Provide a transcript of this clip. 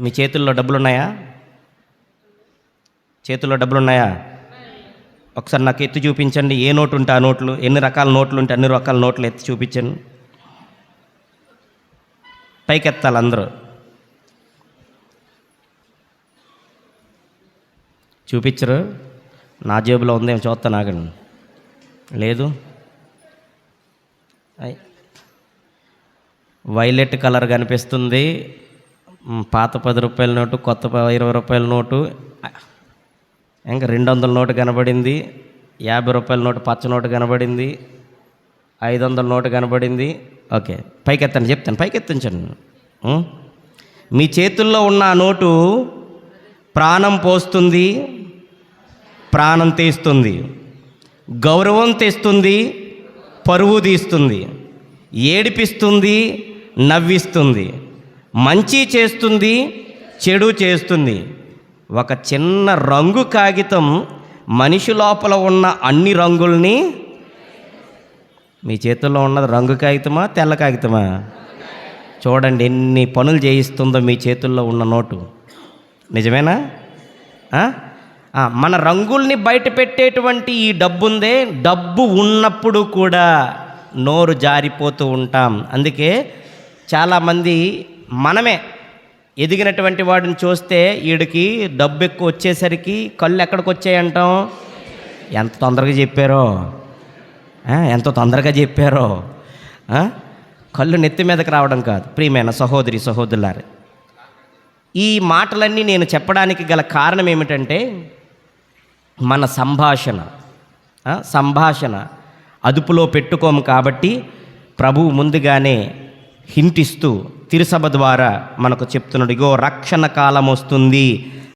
మీ చేతుల్లో డబ్బులు ఉన్నాయా చేతుల్లో డబ్బులు ఉన్నాయా ఒకసారి నాకు ఎత్తి చూపించండి. ఏ నోటు ఉంటే ఆ నోట్లు ఎన్ని రకాల నోట్లు ఉంటే అన్ని రకాల నోట్లు ఎత్తి చూపించండి. పైకెత్తాలి అందరూ. చూపించరు. నా జేబులో ఉందేమో చూస్తా నాగండి లేదు. వైలెట్ కలర్ కనిపిస్తుంది. పాత పది రూపాయల నోటు కొత్త ప- ఇరవై రూపాయల నోటు ఇంకా రెండు వందల నోటు కనబడింది యాభై రూపాయల నోటు పచ్చ నోటు కనబడింది ఐదు వందల నోటు కనబడింది. ఓకే పైకెత్తాను చెప్తాను పైకెత్తించండి మీ చేతుల్లో ఉన్న ఆ నోటు ప్రాణం పోస్తుంది ప్రాణం తీస్తుంది గౌరవం తెస్తుంది పరువు తీస్తుంది ఏడిపిస్తుంది నవ్విస్తుంది. మంచి చేస్తుంది చెడు చేస్తుంది. ఒక చిన్న రంగు కాగితం మనిషి లోపల ఉన్న అన్ని రంగుల్ని మీ చేతుల్లో ఉన్నది రంగు కాగితమా తెల్ల కాగితమా? చూడండి ఎన్ని పనులు చేయిస్తుందో మీ చేతుల్లో ఉన్న నోటు. నిజమేనా? మన రంగుల్ని బయట పెట్టేటువంటి ఈ డబ్బు ఉందే డబ్బు ఉన్నప్పుడు కూడా నోరు జారిపోతూ ఉంటాం. అందుకే చాలామంది మనమే ఎదిగినటువంటి వాడిని చూస్తే వీడికి డబ్బు ఎక్కువ వచ్చేసరికి కళ్ళు ఎక్కడికి వచ్చాయంటాం ఎంత తొందరగా చెప్పారో? ఎంత తొందరగా చెప్పారో? కళ్ళు నెత్తి మీదకి రావడం కాదు. ప్రియమైన సహోదరి సహోదరులారు ఈ మాటలన్నీ నేను చెప్పడానికి గల కారణం ఏమిటంటే మన సంభాషణ సంభాషణ అదుపులో పెట్టుకోము కాబట్టి ప్రభువు ముందుగానే హింటిస్తూ తిరుసభ ద్వారా మనకు చెప్తున్నాడు ఇగో రక్షణ కాలం వస్తుంది.